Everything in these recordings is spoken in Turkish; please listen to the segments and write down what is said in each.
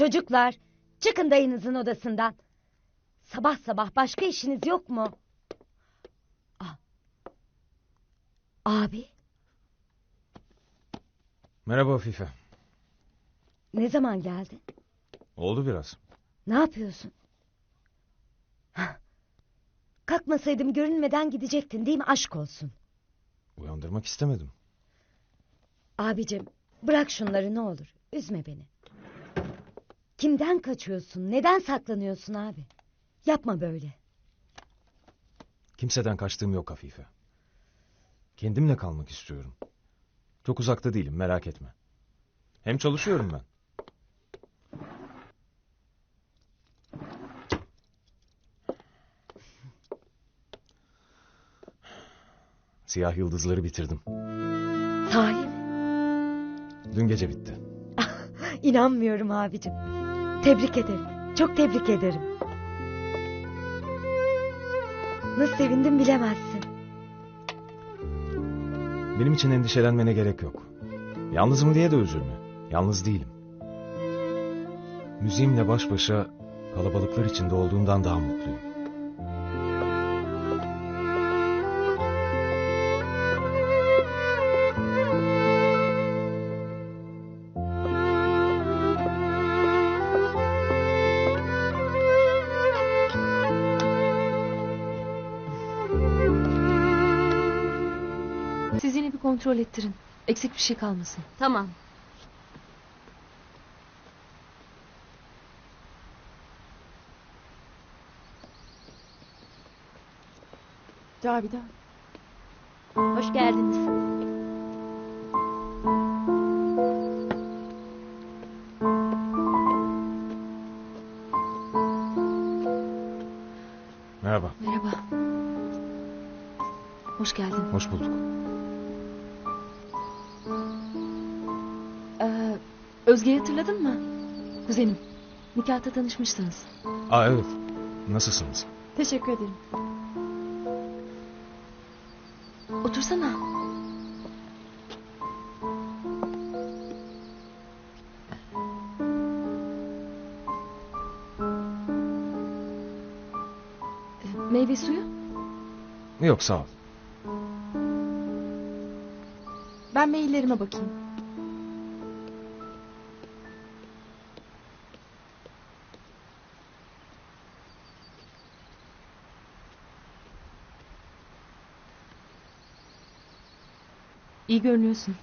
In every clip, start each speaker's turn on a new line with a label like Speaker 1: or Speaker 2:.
Speaker 1: Çocuklar çıkın dayınızın odasından. Sabah sabah başka işiniz yok mu? Ah. Abi
Speaker 2: Merhaba Afife.
Speaker 1: ne zaman geldin?
Speaker 2: Oldu biraz.
Speaker 1: Ne yapıyorsun? Hah. Kalkmasaydım görünmeden gidecektin değil mi? Aşk olsun.
Speaker 2: Uyandırmak istemedim.
Speaker 1: Abicim bırak şunları ne olur. Üzme beni. Kimden kaçıyorsun? Neden saklanıyorsun abi? Yapma böyle.
Speaker 2: Kimseden kaçtığım yok Afife. Kendimle kalmak istiyorum. Çok uzakta değilim merak etme. Hem çalışıyorum ben. Siyah yıldızları bitirdim.
Speaker 1: Sahi mi?
Speaker 2: Dün gece bitti.
Speaker 1: İnanmıyorum abicim. Tebrik ederim. Çok tebrik ederim. Nasıl sevindim bilemezsin.
Speaker 2: Benim için endişelenmene gerek yok. Yalnızım diye de üzülme. Yalnız değilim. Müziğimle baş başa kalabalıklar içinde olduğumdan daha mutluyum.
Speaker 3: Siz yine bir kontrol ettirin. Eksik bir şey kalmasın.
Speaker 1: Tamam.
Speaker 3: Cavidan.
Speaker 1: Hoş geldiniz.
Speaker 2: Merhaba,
Speaker 3: Merhaba. Hoş geldin.
Speaker 2: hoş bulduk.
Speaker 3: Ee, Özge'yi hatırladın mı? Kuzenim. Nikahta tanışmışsınız.
Speaker 2: Aa evet, nasılsınız?
Speaker 3: Teşekkür ederim. Otursana. Ee, Meyve suyu?
Speaker 2: Yok sağ ol.
Speaker 3: Ben maillerime bakayım. İyi görünüyorsun.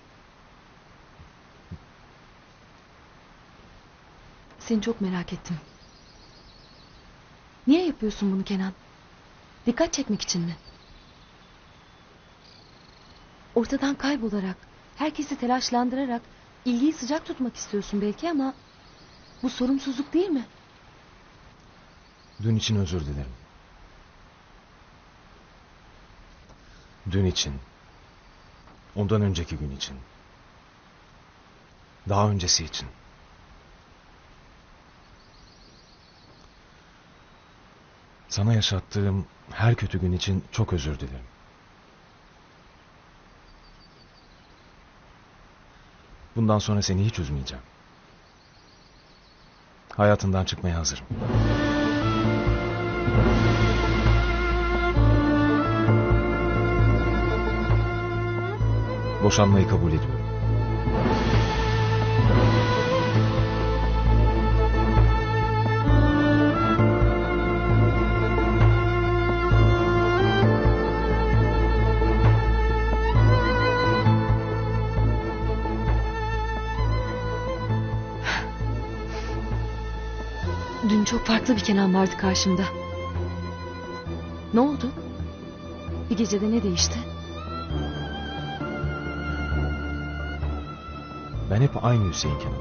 Speaker 3: Seni çok merak ettim. Niye yapıyorsun bunu Kenan? Dikkat çekmek için mi? Ortadan kaybolarak, herkesi telaşlandırarak ilgiyi sıcak tutmak istiyorsun belki ama bu sorumsuzluk değil mi?
Speaker 2: Dün için özür dilerim. Dün için. Ondan önceki gün için. Daha öncesi için. Sana yaşattığım her kötü gün için çok özür dilerim. Bundan sonra seni hiç üzmeyeceğim. Hayatından çıkmaya hazırım. Boşanmayı kabul ediyorum.
Speaker 3: Dün çok farklı bir Kenan vardı karşımda. Ne oldu? Bir gecede ne değişti?
Speaker 2: Ben hep aynı Hüseyin Kenan.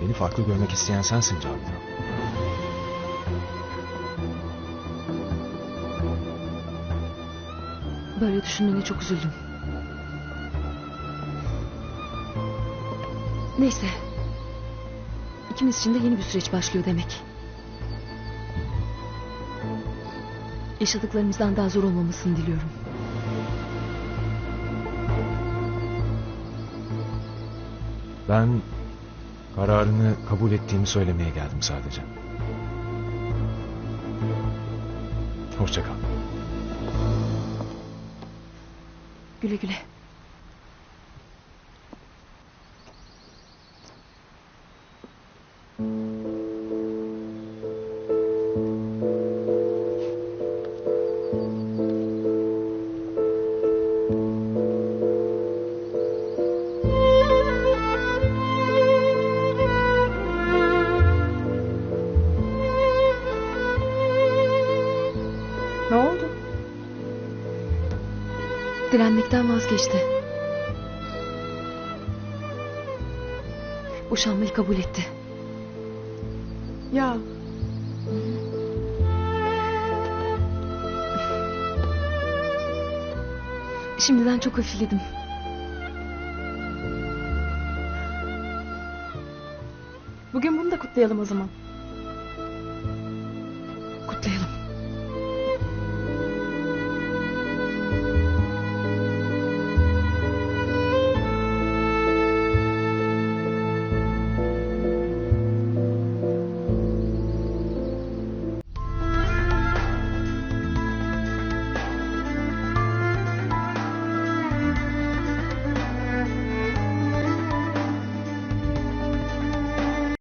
Speaker 2: Beni farklı görmek isteyen sensin Cavidan.
Speaker 3: Böyle düşünmene çok üzüldüm. Neyse. İkimiz için de yeni bir süreç başlıyor demek. Yaşadıklarımızdan daha zor olmamasını diliyorum.
Speaker 2: Ben Kararını kabul ettiğimi söylemeye geldim sadece. Hoşça kal.
Speaker 3: Güle güle. Direnmekten vazgeçti. Boşanmayı kabul etti.
Speaker 4: Ya
Speaker 3: Şimdiden çok hafifledim.
Speaker 4: bugün bunu da kutlayalım o zaman.